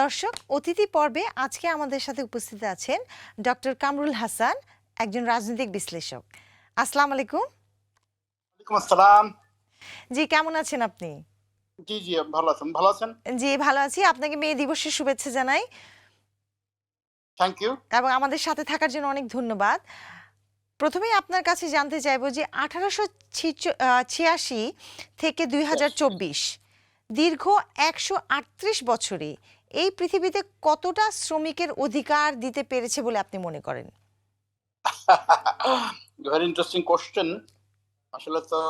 দর্শক অতিথি পর্বে আজকে আমাদের সাথে উপস্থিত আছেন ডক্টর কামরুল হাসান একজন রাজনৈতিক বিশ্লেষক। আসসালামু আলাইকুম। আসসালাম। জি কেমন আছেন আপনি? জি জি ভালো আছেন। ভালো আছেন? জি ভালো আছি। আপনাকে মে দিবসের শুভেচ্ছা জানাই। থ্যাংক ইউ এবং আমাদের সাথে থাকার জন্য অনেক ধন্যবাদ। প্রথমেই আপনার কাছে জানতে চাইব যে আঠারোশো ছিয়াশি থেকে দুই হাজার চব্বিশ দীর্ঘ একশো আটত্রিশ বছরে এই পৃথিবীতে কতটা শ্রমিকের অধিকার দিতে পেরেছে বলে আপনি মনে করেন? ভেরি ইন্টারেস্টিং কোশ্চেন আসলে তো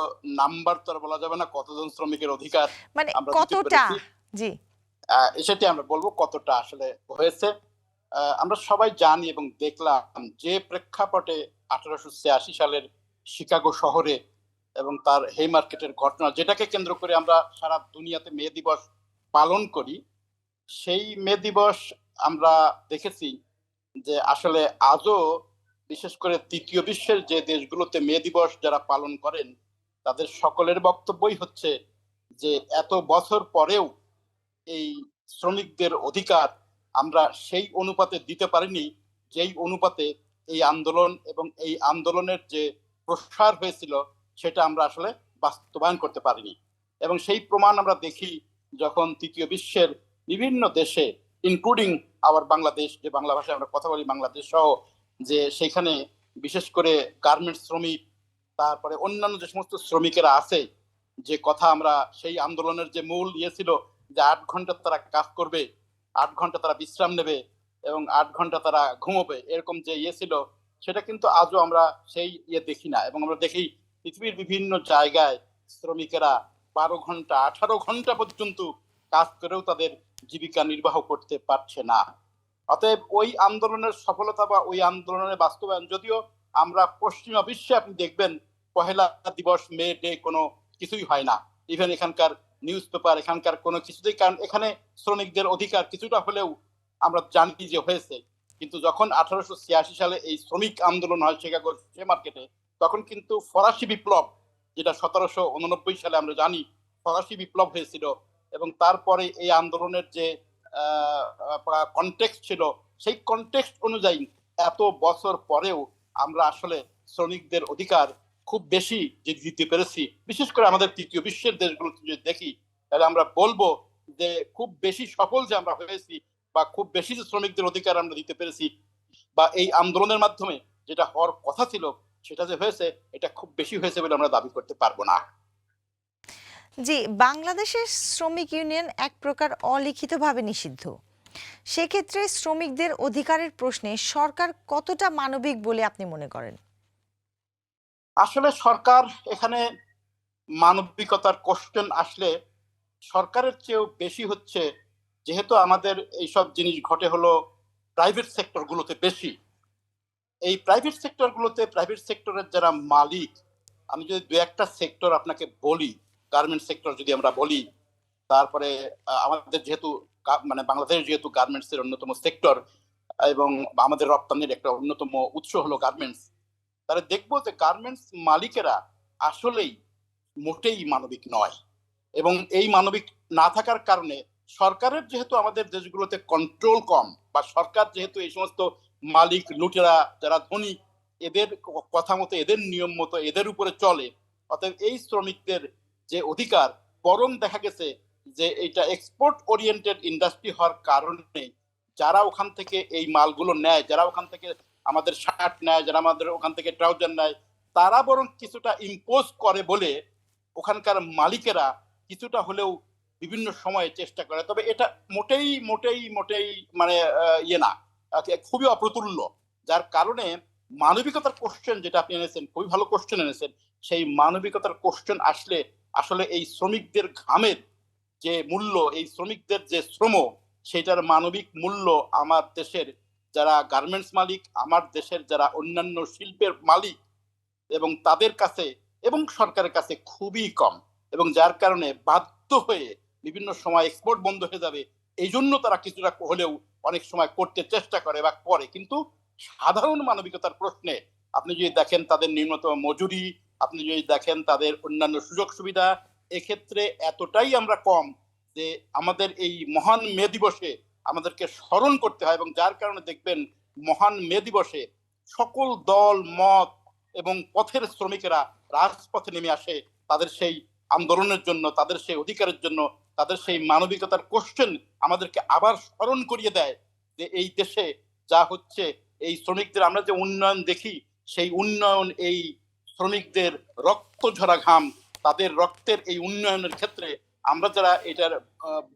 নাম্বার তো আর বলা যাবে না কতজন শ্রমিকের অধিকার মানে কতটা? জি। সেটি আমরা বলব কতটা আসলে হয়েছে। আমরা সবাই জানি এবং দেখলাম যে প্রেক্ষাপটে আঠারোশো ছিয়াশি সালের শিকাগো শহরে এবং তার হে মার্কেটের ঘটনা যেটাকে কেন্দ্র করে আমরা সারা দুনিয়াতে মে দিবস পালন করি সেই মে দিবস আমরা দেখেছি যে আসলে আজও বিশেষ করে তৃতীয় বিশ্বের যে দেশগুলোতে মে দিবস যারা পালন করেন, তাদের সকলের বক্তব্যই হচ্ছে যে এত বছর পরেও এই শ্রমিকদের অধিকার আমরা সেই অনুপাতে দিতে পারিনি, যেই অনুপাতে এই আন্দোলন এবং এই আন্দোলনের যে প্রসার হয়েছিল সেটা আমরা আসলে বাস্তবায়ন করতে পারিনি। এবং সেই প্রমাণ আমরা দেখি যখন তৃতীয় বিশ্বের বিভিন্ন দেশে ইনক্লুডিং আবার বাংলাদেশ যে বাংলা ভাষায় আমরা কথা বলি, বাংলাদেশ সহ, যে সেখানে বিশেষ করে গার্মেন্টস শ্রমিক, তারপরে অন্যান্য যে সমস্ত শ্রমিকেরা আছে, যে কথা আমরা সেই আন্দোলনের যে মূল ইয়ে ছিল, যে আট ঘণ্টা তারা কাজ করবে, আট ঘণ্টা তারা বিশ্রাম নেবে এবং আট ঘণ্টা তারা ঘুমোবে, এরকম যে ইয়ে ছিল, সেটা কিন্তু আজও আমরা সেই ইয়ে দেখি না। এবং আমরা দেখি পৃথিবীর বিভিন্ন জায়গায় শ্রমিকেরা বারো ঘণ্টা, আঠারো ঘণ্টা পর্যন্ত কাজ করেও তাদের জীবিকা নির্বাহ করতে পারছে না। অতএব ওই আন্দোলনের সফলতা বা ওই আন্দোলনের বাস্তবায়ন যদিও আমরা পশ্চিমা বিশ্বে আপনি দেখবেন, পহেলা দিবস, মে, ডে কোনো কিছুই হয় না। ইভেন এখানকার নিউজ পেপার এখানকার কোনো কিছুতেই, কারণ এখানে শ্রমিকদের অধিকার কিছুটা হলেও আমরা জানি যে হয়েছে। কিন্তু যখন আঠারোশো ছিয়াশি সালে এই শ্রমিক আন্দোলন হয় শিকাগোর সে মার্কেটে তখন কিন্তু ফরাসি বিপ্লব, যেটা সতেরোশো উননব্বই সালে আমরা জানি, ফরাসি বিপ্লব হয়েছিল এবং তারপরে এই আন্দোলনের যে কনটেক্সট ছিল, সেই কনটেক্সট অনুযায়ী এত বছর পরেও আমরা আসলে শ্রমিকদের অধিকার খুব বেশি যে দিতে পেরেছি। বিশেষ করে আমাদের তৃতীয় বিশ্বের দেশগুলোতে যদি দেখি, তাহলে আমরা বলব যে খুব বেশি সফল যে আমরা হয়েছি বা খুব বেশি যে শ্রমিকদের অধিকার আমরা দিতে পেরেছি বা এই আন্দোলনের মাধ্যমে যেটা হওয়ার কথা ছিল, সেটা যে হয়েছে, এটা খুব বেশি হয়েছে বলে আমরা দাবি করতে পারব না। জি, বাংলাদেশের শ্রমিক ইউনিয়ন এক প্রকার অলিখিতভাবে নিষিদ্ধ। সেক্ষেত্রে শ্রমিকদের অধিকারের প্রশ্নে সরকার কতটা মানবিক বলে আপনি মনে করেন? আসলে সরকার এখানে মানবিকতার কোশ্চেন আসলে সরকারের চেয়েও বেশি হচ্ছে, যেহেতু আমাদের এইসব জিনিস ঘটে হলো প্রাইভেট সেক্টরগুলোতে বেশি। এই প্রাইভেট সেক্টরগুলোতে প্রাইভেট সেক্টরের যারা মালিক, আমি যদি দু একটা সেক্টর আপনাকে বলি গার্মেন্ট সেক্টর যদি আমরা বলি, তারপরে আমাদের যেহেতু মানে বাংলাদেশ যেহেতু গার্মেন্টস এর অন্যতম সেক্টর এবং আমাদের রপ্তানির একটা অন্যতম উৎস হলো গার্মেন্টস তাহলে দেখব যে গার্মেন্টস মালিকেরা আসলেই মোটেই মানবিক নয়। এবং এই মানবিক না থাকার কারণে সরকারের যেহেতু আমাদের দেশগুলোতে কন্ট্রোল কম, বা সরকার যেহেতু এই সমস্ত মালিক লুটেরা যারা ধনী, এদের কথা মতো, এদের নিয়ম মতো, এদের উপরে চলে, অতএব এই শ্রমিকদের যে অধিকার বরং দেখা গেছে যে এটা এক্সপোর্ট ওরিয়েন্টেড ইন্ডাস্ট্রি হওয়ার কারণে যারা ওখান থেকে এই মালগুলো নেয়, যারা ওখান থেকে আমাদের শার্ট নেয়, যারা আমাদের ওখান থেকে ট্রাউজার নেয়, তারা বরং কিছুটা ইম্পোজ করে বলে ওখানকার মালিকেরা কিছুটা হলেও বিভিন্ন সময়ে চেষ্টা করে। তবে এটা মোটেই মোটেই মোটেই মানে ইয়ে না খুবই অপ্রতুল্য। যার কারণে মানবিকতার কোশ্চেন যেটা আপনি এনেছেন, খুবই ভালো কোশ্চেন এনেছেন, সেই মানবিকতার কোশ্চেন আসলে আসলে এই শ্রমিকদের ঘামের যে মূল্য, এই শ্রমিকদের যে শ্রম সেটার মানবিক মূল্য আমার দেশের যারা গার্মেন্টস মালিক, আমার দেশের যারা অন্যান্য শিল্পের মালিক এবং তাদের কাছে এবং সরকারের কাছে খুবই কম এবং যার কারণে বাধ্য হয়ে বিভিন্ন সময় এক্সপোর্ট বন্ধ হয়ে যাবে এই জন্য তারা কিছুটা হলেও অনেক সময় করতে চেষ্টা করে বা করে। কিন্তু সাধারণ মানবিকতার প্রশ্নে আপনি যদি দেখেন তাদের নিম্নতম মজুরি, আপনি যদি দেখেন তাদের অন্যান্য সুযোগ সুবিধা, এক্ষেত্রে এতটাই আমরা কম যে আমাদের এই মহান মে দিবসে আমাদেরকে স্মরণ করতে হয় এবং যার কারণে দেখবেন মহান মে দিবসে সকল দল, মত এবং পথের শ্রমিকেরা রাজপথে নেমে আসে তাদের সেই আন্দোলনের জন্য, তাদের সেই অধিকারের জন্য, তাদের সেই মানবিকতার কোশ্চেন আমাদেরকে আবার স্মরণ করিয়ে দেয় যে এই দেশে যা হচ্ছে এই শ্রমিকদের, আমরা যে উন্নয়ন দেখি, সেই উন্নয়ন, এই শ্রমিকদের রক্ত ঝরা ঘাম, তাদের রক্তের এই উন্নয়নের ক্ষেত্রে আমরা যারা এটার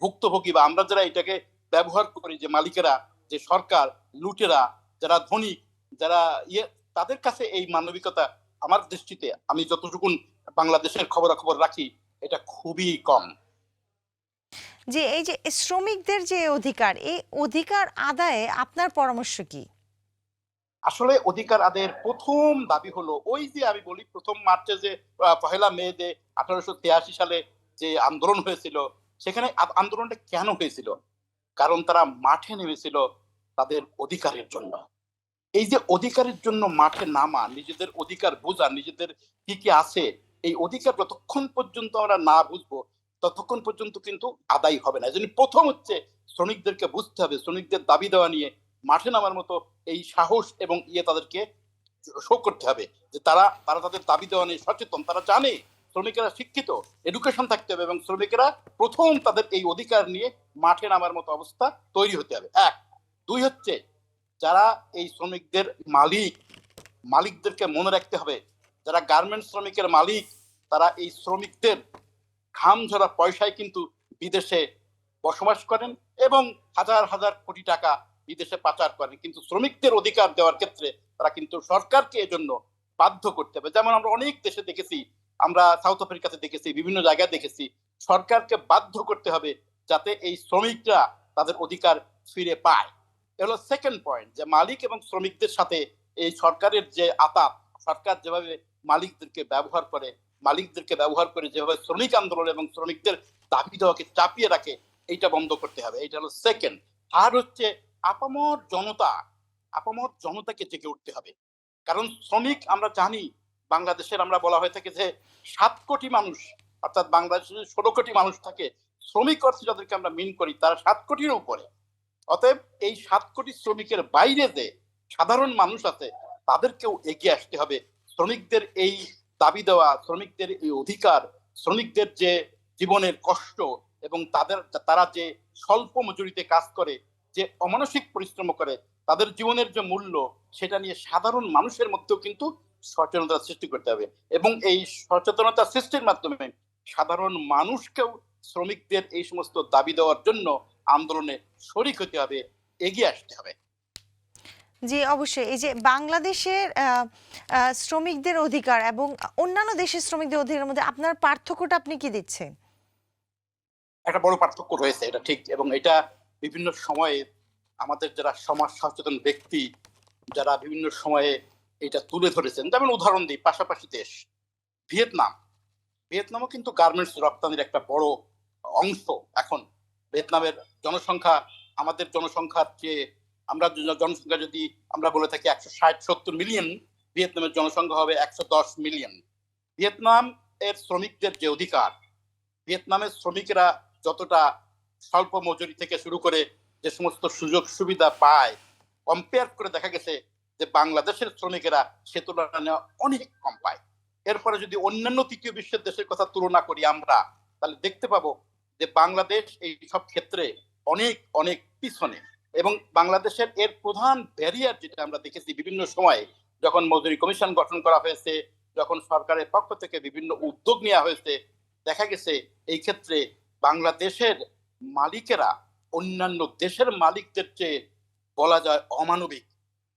ভুক্তভোগী বা আমরা যারা এটাকে ব্যবহার করি যে মালিকেরা, যে সরকার, লুটেরা, যারা ধনী, যারা ইয়ে তাদের কাছে এই মানবিকতা আমার দৃষ্টিতে আমি যতটুকুন বাংলাদেশের খবরাখবর রাখি, এটা খুবই কম। যে এই যে শ্রমিকদের যে অধিকার, এই অধিকার আদায়ে আপনার পরামর্শ কি? আসলে অধিকার আদায়ের প্রথম দাবি হলো ওই যে আমি বলি প্রথম মার্চে যে পহেলা মে যে আঠারোশো তেয়াশি সালে যে আন্দোলন হয়েছিল, সেখানে আন্দোলনটা কেন হয়েছিল? কারণ তারা মাঠে নেমেছিল তাদের অধিকারের জন্য। এই যে অধিকারের জন্য মাঠে নামা, নিজেদের অধিকার বোঝা, নিজেদের কি কি আছে, এই অধিকার যতক্ষণ পর্যন্ত আমরা না বুঝব, ততক্ষণ পর্যন্ত কিন্তু আদায় হবে না। প্রথম হচ্ছে শ্রমিকদেরকে বুঝতে হবে, শ্রমিকদের দাবি দেওয়া নিয়ে মাঠে নামার মতো এই সাহস এবং ইয়ে তাদেরকে শো করতে হবে যে তারা তারা তাদের দাবি দেওয়া নিয়ে সচেতন, তারা জানে শ্রমিকেরা শিক্ষিত এডুকেশন থাকতে হবে এবং শ্রমিকেরা প্রথম তাদের এই অধিকার নিয়ে মাঠে নামার মতো অবস্থা তৈরি হতে হবে। এক। দুই হচ্ছে যারা এই শ্রমিকদের মালিক, মালিকদেরকে মনে রাখতে হবে, যারা গার্মেন্টস শ্রমিকের মালিক, তারা এই শ্রমিকদের ঘাম ঝরা পয়সায় কিন্তু বিদেশে বসবাস করেন এবং হাজার হাজার কোটি টাকা বিদেশে পাচার করেন, কিন্তু শ্রমিকদের অধিকার দেওয়ার ক্ষেত্রে তারা কিন্তু সরকারকে এজন্য বাধ্য করতে হবে। যেমন আমরা অনেক দেশে দেখেছি, আমরা সাউথ আফ্রিকাতে দেখেছি, বিভিন্ন জায়গায় দেখেছি, সরকারকে বাধ্য করতে হবে যাতে এই শ্রমিকরা তাদের অধিকার ফিরে পায়। এ হলো সেকেন্ড পয়েন্ট যে মালিক এবং শ্রমিকদের সাথে এই সরকারের যে আতাপ, সরকার যেভাবে মালিকদেরকে ব্যবহার করে, মালিকদেরকে ব্যবহার করে যেভাবে শ্রমিক আন্দোলন এবং শ্রমিকদের দাবি দেওয়াকে চাপিয়ে রাখে, এইটা বন্ধ করতে হবে। এইটা হলো সেকেন্ড আর হচ্ছে আপামর জনতা, আপামর জনতাকে জেগে উঠতে হবে। কারণ শ্রমিক, আমরা জানি, বাংলাদেশের আমরা বলা হয়ে থাকে যে, সাত কোটি মানুষ, অর্থাৎ বাংলাদেশে ষোলো কোটি মানুষ থাকে, শ্রমিক অর্থে যাদেরকে আমরা মিন করি, তারা সাত কোটির উপরে। অতএব এই সাত কোটি শ্রমিকের বাইরে যে সাধারণ মানুষ আছে, তাদেরকেও এগিয়ে আসতে হবে। শ্রমিকদের এই দাবি দেওয়া, শ্রমিকদের এই অধিকার, শ্রমিকদের যে জীবনের কষ্ট এবং তাদের, তারা যে স্বল্প মজুরিতে কাজ করে যে অমানসিক পরিশ্রম করে তাদের জীবনের যে মূল্য সেটা নিয়ে সাধারণ মানুষের মধ্যেও কিন্তু সচেতনতা সৃষ্টি করতে হবে। এবং এই সচেতনতা সৃষ্টির মাধ্যমে সাধারণ মানুষকেও শ্রমিকদের এই সমস্ত দাবি দেওয়ার জন্য আন্দোলনে শরিক হতে হবে এগিয়ে আসতে হবে। জি অবশ্যই। এই যে বাংলাদেশের শ্রমিকদের অধিকার এবং অন্যান্য দেশের শ্রমিকদের অধিকারের মধ্যে আপনার পার্থক্যটা আপনি কি দিচ্ছেন? একটা বড় পার্থক্য রয়েছে এটা ঠিক। এবং এটা বিভিন্ন সময়ে আমাদের যারা সমাজ সচেতন ব্যক্তি, যারা বিভিন্ন সময়ে এটা তুলে ধরেছেন, যেমন উদাহরণ দিই, পাশাপাশি দেশ, ভিয়েতনাম। ভিয়েতনামও কিন্তু গার্মেন্টস রপ্তানির একটা বড় অংশ। এখন ভিয়েতনামের জনসংখ্যা, আমাদের জনসংখ্যার চেয়ে আমরা জনসংখ্যা যদি আমরা বলে থাকি একশো ষাট সত্তর মিলিয়ন ভিয়েতনামের জনসংখ্যা হবে একশো দশ মিলিয়ন ভিয়েতনাম এর শ্রমিকদের যে অধিকার, ভিয়েতনামের শ্রমিকেরা যতটা স্বল্প মজুরি থেকে শুরু করে যে সমস্ত সুযোগ সুবিধা পায় কম্পেয়ার করে দেখা গেছে যে বাংলাদেশের শ্রমিকেরা সে তুলনায় অনেক কম পায়। এরপরে যদি অন্যান্য তৃতীয় বিশ্বের দেশের কথা তুলনা করি আমরা, তাহলে দেখতে পাবো যে বাংলাদেশ এই সব ক্ষেত্রে অনেক অনেক পিছনে এবং বাংলাদেশের এর প্রধান ব্যারিয়ার যেটা আমরা দেখেছি বিভিন্ন সময়ে, যখন মজুরি কমিশন গঠন করা হয়েছে, যখন সরকারের পক্ষ থেকে বিভিন্ন উদ্যোগ নেওয়া হয়েছে, দেখা গেছে এই ক্ষেত্রে বাংলাদেশের মালিকেরা, অন্যান্য দেশের মালিকদের চেয়ে বলা যায় অমানবিক।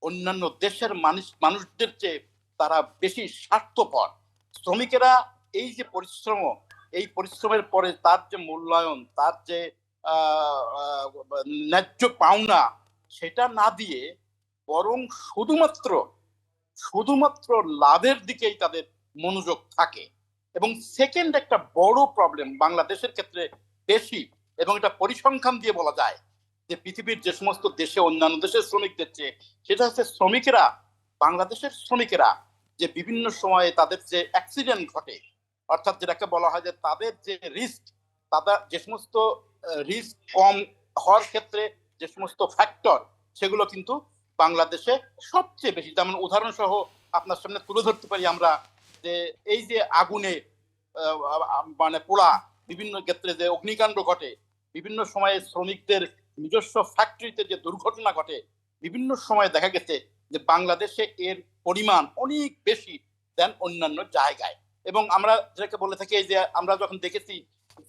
অন্যান্য দেশের মানুষ, মানুষদের চেয়ে তারা বেশি স্বার্থপর। শ্রমিকেরা এই যে পরিশ্রম, এই পরিশ্রমের পরে তার যে মূল্যায়ন, তার যে ন্যায্য পাওনা, সেটা না দিয়ে বরং শুধুমাত্র শুধুমাত্র লাভের দিকেই তাদের মনোযোগ থাকে। এবং সেকেন্ড একটা বড় প্রবলেম বাংলাদেশের ক্ষেত্রে বেশি এবং এটা পরিসংখ্যান দিয়ে বলা যায় যে পৃথিবীর যে সমস্ত দেশে অন্যান্য দেশের শ্রমিকদের চেয়ে, সেটা হচ্ছে শ্রমিকেরা, বাংলাদেশের শ্রমিকেরা যে বিভিন্ন সময়ে তাদের যে অ্যাক্সিডেন্ট ঘটে, অর্থাৎ যেটাকে বলা হয় যে তাদের যে রিস্ক তাদের যে সমস্ত রিস্ক কম হওয়ার ক্ষেত্রে যে সমস্ত ফ্যাক্টর সেগুলো কিন্তু বাংলাদেশে সবচেয়ে বেশি, যেমন উদাহরণ সহ আপনার সামনে তুলে ধরতে পারি আমরা যে এই যে আগুনে মানে পোড়া বিভিন্ন ক্ষেত্রে যে অগ্নিকাণ্ড ঘটে বিভিন্ন সময়ে শ্রমিকদের নিজস্ব ফ্যাক্টরিতে যে দুর্ঘটনা ঘটে, বিভিন্ন সময় দেখা গেছে যে বাংলাদেশে এর পরিমাণ অনেক বেশি দেন অন্যান্য জায়গায়। এবং আমরা যেটাকে বলে থাকি যে আমরা যখন দেখেছি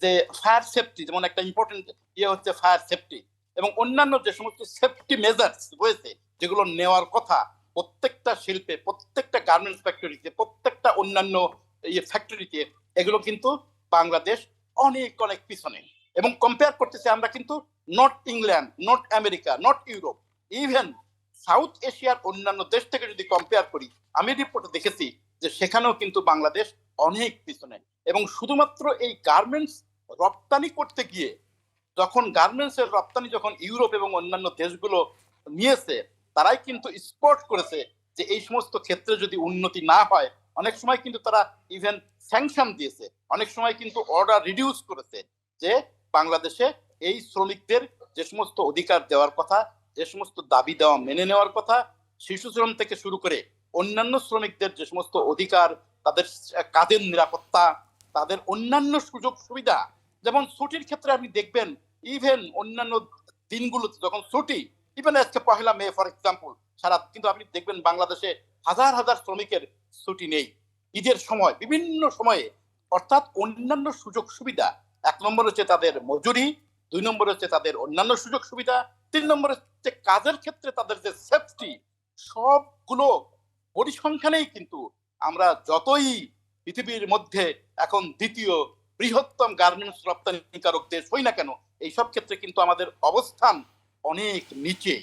যে ফায়ার সেফটি যেমন একটা ইম্পর্টেন্ট ইয়ে হচ্ছে ফায়ার সেফটি এবং অন্যান্য যে সমস্ত সেফটি মেজার্স রয়েছে, যেগুলো নেওয়ার কথা, প্রত্যেকটা শিল্পে, প্রত্যেকটা গার্মেন্টস ফ্যাক্টরিতে প্রত্যেকটা অন্যান্য ইয়ে ফ্যাক্টরিতে এগুলো কিন্তু বাংলাদেশ অনেক অনেক পিছনে। এবং কম্পেয়ার করতেছে আমরা কিন্তু north England not America not Europe even south এশিয়ার অন্যান্য দেশ থেকে যদি কম্পেয়ার করি, আমি রিপোর্টে দেখেছি যে সেখানেও কিন্তু বাংলাদেশ অনেক পিছনে। এবং শুধুমাত্র এই গার্মেন্টস রপ্তানি করতে গিয়ে, যখন গার্মেন্টস এর রপ্তানি যখন ইউরোপ এবং অন্যান্য দেশগুলো নিয়েছে, তারাই কিন্তু স্পট করেছে যে এই সমস্ত ক্ষেত্রে যদি উন্নতি না হয়, অনেক সময় কিন্তু তারা ইভেন স্যাংশন দিয়েছে। অনেক সময় কিন্তু অর্ডার রিডিউস করেছে যে বাংলাদেশে এই শ্রমিকদের যে সমস্ত অধিকার দেওয়ার কথা, যে সমস্ত দাবি দেওয়া মেনে নেওয়ার কথা, শিশু শ্রম থেকে শুরু করে অন্যান্য শ্রমিকদের যে সমস্ত অধিকার, তাদের কাজের নিরাপত্তা, তাদের অন্যান্য সুযোগ সুবিধা, যেমন ছুটির ক্ষেত্রে আপনি দেখবেন ইভেন অন্যান্য দিনগুলোতে যখন ছুটি ইভেন আজকে পহেলা মে ফর এক্সাম্পল সারা, কিন্তু আপনি দেখবেন বাংলাদেশে হাজার হাজার শ্রমিকের ছুটি নেই। ঈদের সময়, বিভিন্ন সময়ে, অর্থাৎ অন্যান্য সুযোগ সুবিধা এক নম্বর হচ্ছে তাদের মজুরি, দুই নম্বর হচ্ছে তাদের অন্যান্য সুযোগ সুবিধা, তিন নম্বর হচ্ছে কাজের ক্ষেত্রে তাদের যে সেফটি সবগুলো পরিসংখ্যানেই কিন্তু আমরা যতই পৃথিবীর মধ্যে এখন দ্বিতীয় বৃহত্তম গার্মেন্টস রপ্তানিকারক দেশ হই না কেন, এইসব ক্ষেত্রে কিন্তু আমাদের অবস্থান অনেক নিচে।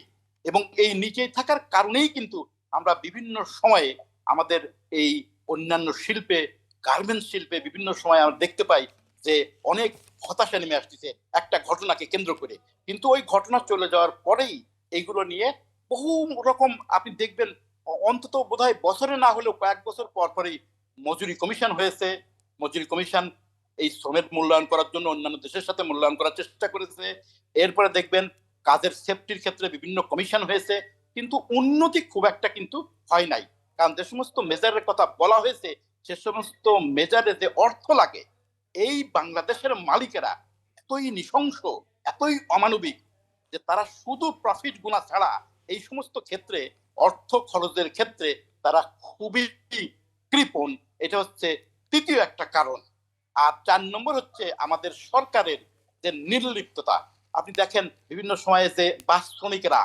এবং এই নিচে থাকার কারণেই কিন্তু আমরা বিভিন্ন সময়ে আমাদের এই অন্যান্য শিল্পে গার্মেন্টস শিল্পে বিভিন্ন সময় আমরা দেখতে পাই যে অনেক হতাশা নেমে আসতেছে একটা ঘটনাকে কেন্দ্র করে। কিন্তু ওই ঘটনা চলে যাওয়ার পরেই এইগুলো নিয়ে বহু রকম আপনি দেখবেন অন্তত বোধহয় বছরে না হলেও কয়েক বছর পর পরেই মজুরি কমিশন হয়েছে। মজুরি কমিশন এই শ্রমের মূল্যায়ন করার জন্য অন্যান্য দেশের সাথে মূল্যায়ন করার চেষ্টা করেছে। এরপরে দেখবেন কাজের সেফটির ক্ষেত্রে বিভিন্ন কমিশন হয়েছে। কিন্তু উন্নতি খুব একটা কিন্তু হয় নাই। কারণ যে সমস্ত মেজারের কথা বলা হয়েছে, সে সমস্ত মেজারে যে অর্থ লাগে এই বাংলাদেশের মালিকেরা এতই নৃশংস, এতই অমানবিক যে তারা শুধু প্রফিট গুণা ছাড়া এই সমস্ত ক্ষেত্রে, অর্থ খরচের ক্ষেত্রে তারা খুবই কৃপণ। এটা হচ্ছে তৃতীয় একটা কারণ। আর চার নম্বর হচ্ছে আমাদের সরকারের যে নির্লিপ্ততা। আপনি দেখেন বিভিন্ন সময়ে যে বাস শ্রমিকেরা,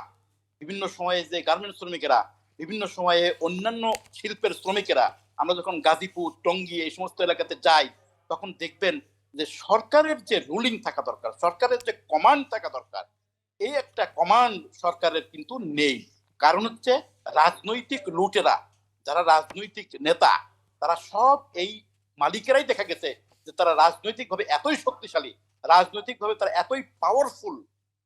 বিভিন্ন সময়ে যে গার্মেন্টস শ্রমিকেরা, বিভিন্ন সময়ে অন্যান্য শিল্পের শ্রমিকেরা, আমরা যখন গাজীপুর, টঙ্গী এই সমস্ত এলাকাতে যাই তখন দেখবেন যে সরকারের যে রুলিং থাকা দরকার, সরকারের যে কমান্ড থাকা দরকার, এই একটা কমান্ড সরকারের কিন্তু নেই। কারণ হচ্ছে রাজনৈতিক লুটেরা, যারা রাজনৈতিক নেতা, তারা সব এই মালিকেরাই দেখা গেছে যে তারা রাজনৈতিকভাবে এতই শক্তিশালী, রাজনৈতিকভাবে তারা এতই পাওয়ারফুল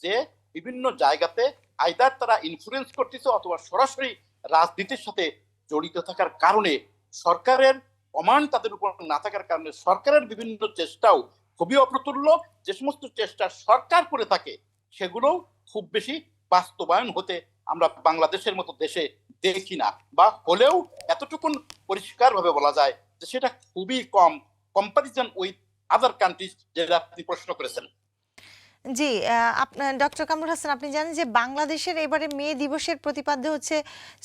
যে বিভিন্ন জায়গাতে আইদার তারা ইনফ্লুয়েন্স করতেছে অথবা সরাসরি রাজনীতির সাথে জড়িত থাকার কারণে সরকারের কমান্ড তাদের উপর না থাকার কারণে সরকারের বিভিন্ন চেষ্টাও খুবই অপ্রতুল্য। যে সমস্ত চেষ্টা সরকার করে থাকে, সেগুলোও খুব বেশি বাস্তবায়ন হতে আমরা বাংলাদেশের মতো দেশে দেখি না বা হলেও এতটুকুন পরিষ্কারভাবে বলা যায় যে সেটা খুবই কম। কম্পারিজন উইথ আদার কান্ট্রিজ যেটা আপনি প্রশ্ন করেছেন। জি আপনার ডক্টর কামরুল হাসান, আপনি জানেন যে বাংলাদেশের এবারে মে দিবসের প্রতিপাদ্য হচ্ছে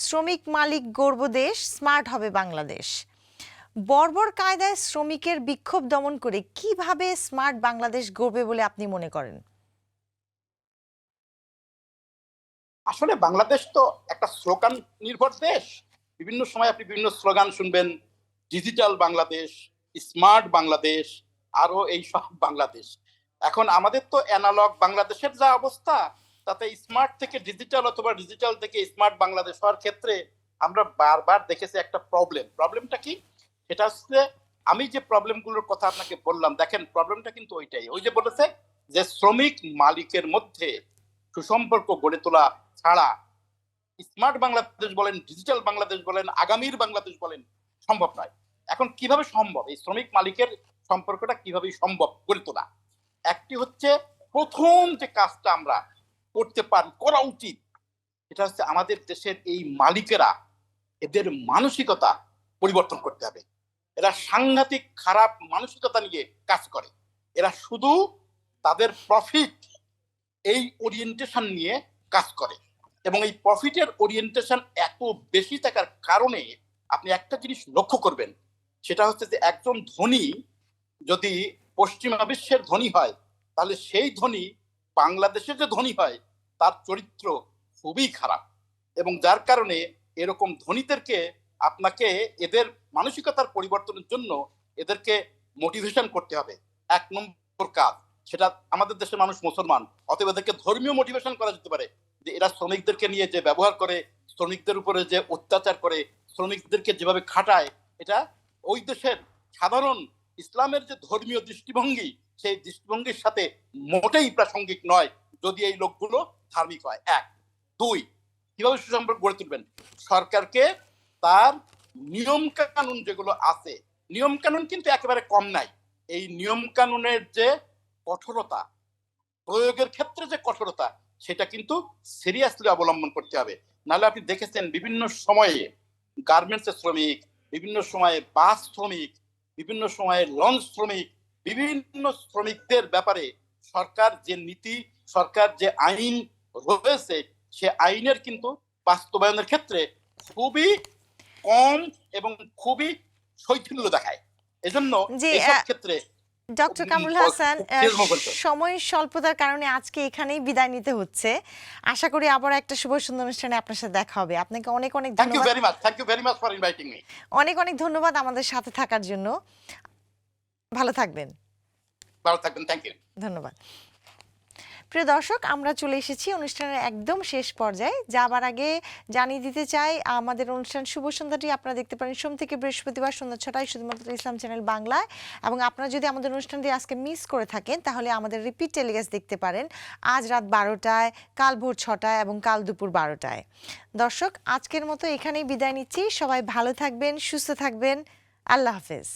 শ্রমিক মালিক গর্ব দেশ, স্মার্ট হবে বাংলাদেশ। বর্বর কায়দায় শ্রমিকের বিক্ষোভ দমন করে কীভাবে স্মার্ট বাংলাদেশ গড়বে বলে আপনি মনে করেন? আসলে বাংলাদেশ তো একটা স্লোগান নির্ভর দেশ। বিভিন্ন সময় আপনি বিভিন্ন স্লোগান শুনবেন, ডিজিটাল বাংলাদেশ, স্মার্ট বাংলাদেশ আরও এই সব বাংলাদেশ। এখন আমাদের তো অ্যানালগ বাংলাদেশের যা অবস্থা, তাতে স্মার্ট থেকে ডিজিটাল অথবা ডিজিটাল থেকে স্মার্ট বাংলাদেশ হওয়ার ক্ষেত্রে আমরা বারবার দেখেছি একটা প্রবলেম। প্রবলেমটা কি? সেটা হচ্ছে আমি যে প্রবলেমগুলোর কথা আপনাকে বললাম, দেখেন প্রবলেমটা কিন্তু ওইটাই। ওই যে বলেছে যে শ্রমিক মালিকের মধ্যে সুসম্পর্ক গড়ে তোলা ছাড়া স্মার্ট বাংলাদেশ বলেন ডিজিটাল বাংলাদেশ বলেন, আগামীর বাংলাদেশ বলেন সম্ভব নয়। এখন কীভাবে সম্ভব? এই শ্রমিক মালিকের সম্পর্কটা কীভাবে সম্ভব গড়ে তোলা? একটি হচ্ছে প্রথম যে কাজটা আমরা করতে পারেন করা উচিত এটা হচ্ছে আমাদের দেশের এই মালিকেরা এদের মানসিকতা পরিবর্তন করতে হবে। এরা সাংঘাতিক খারাপ মানসিকতা নিয়ে কাজ করে। এরা শুধু তাদের প্রফিট এই ওরিয়েন্টেশন নিয়ে কাজ করে। এবং এই প্রফিটের ওরিয়েন্টেশন এত বেশি থাকার কারণে আপনি একটা জিনিস লক্ষ্য করবেন, সেটা হচ্ছে যে একজন ধনী যদি পশ্চিমা বিশ্বের ধনী হয়, তাহলে সেই ধনী বাংলাদেশের যে ধনী হয়, তার চরিত্র খুবই খারাপ। এবং যার কারণে এরকম ধনীদেরকে আপনাকে এদের মানসিকতার পরিবর্তনের জন্য এদেরকে মোটিভেশন করতে হবে। এক নম্বর কাজ, সেটা আমাদের দেশের মানুষ মুসলমান, অতএব এদেরকে ধর্মীয় মোটিভেশন করা যেতে পারে। যে এরা শ্রমিকদেরকে নিয়ে যে ব্যবহার করে, শ্রমিকদের উপরে যে অত্যাচার করে, শ্রমিকদেরকে যেভাবে খাটায়, এটা ওই দেশের সাধারণ ইসলামের যে ধর্মীয় দৃষ্টিভঙ্গি, সেই দৃষ্টিভঙ্গির সাথে মোটেই প্রাসঙ্গিক নয়, যদি এই লোকগুলো ধার্মিক হয়। এক। দুই, কীভাবে সুসম্পর্ক গড়ে তুলবেন? সরকারকে তার নিয়ম কানুন যেগুলো আছে নিয়ম কানুন কিন্তু একেবারে কম নাই। এই নিয়ম কানুনের যে কঠোরতা, প্রয়োগের ক্ষেত্রে যে কঠোরতা, সেটা কিন্তু সিরিয়াসলি অবলম্বন করতে হবে। নাহলে আপনি দেখেছেন বিভিন্ন সময়ে গার্মেন্টসের শ্রমিক, বিভিন্ন সময়ে বাস শ্রমিক, বিভিন্ন সময়ে লঞ্চ শ্রমিক, বিভিন্ন শ্রমিকদের ব্যাপারে সরকার যে নীতি, সরকার যে আইন রয়েছে, সে আইনের কিন্তু বাস্তবায়নের ক্ষেত্রে খুবই কম এবং খুবই শৈথিল্য দেখায়। এজন্য এসব ক্ষেত্রে ডক্টর কামরুল হাসান। সময় স্বল্পতার কারণে আজকে এখানেই বিদায় নিতে হচ্ছে। আশা করি আবার একটা শুভ সুন্দর অনুষ্ঠানে আপনার সাথে দেখা হবে। আপনাকে অনেক অনেক ধন্যবাদ। Thank you very much for inviting me অনেক অনেক ধন্যবাদ আমাদের সাথে থাকার জন্য। ভালো থাকবেন। ভালো থাকবেন থ্যাংক ইউ ধন্যবাদ। প্রিয় দর্শক, আমরা চলে এসেছি অনুষ্ঠানের একদম শেষ পর্যায়ে। যাবার আগে জানিয়ে দিতে চাই, আমাদের অনুষ্ঠান শুভ সন্ধ্যাটি আপনারা দেখতে পারেন সোম থেকে বৃহস্পতিবার সন্ধ্যা ছটায় শুধুমাত্র ইসলাম চ্যানেল বাংলায়। এবং আপনারা যদি আমাদের অনুষ্ঠানটি আজকে মিস করে থাকেন, তাহলে আমাদের রিপিট টেলিকাস্ট দেখতে পারেন আজ রাত বারোটায়, কাল ভোর ছটায় এবং কাল দুপুর বারোটায়। দর্শক, আজকের মতো এখানেই বিদায় নিচ্ছি। সবাই ভালো থাকবেন, সুস্থ থাকবেন। আল্লাহ হাফেজ।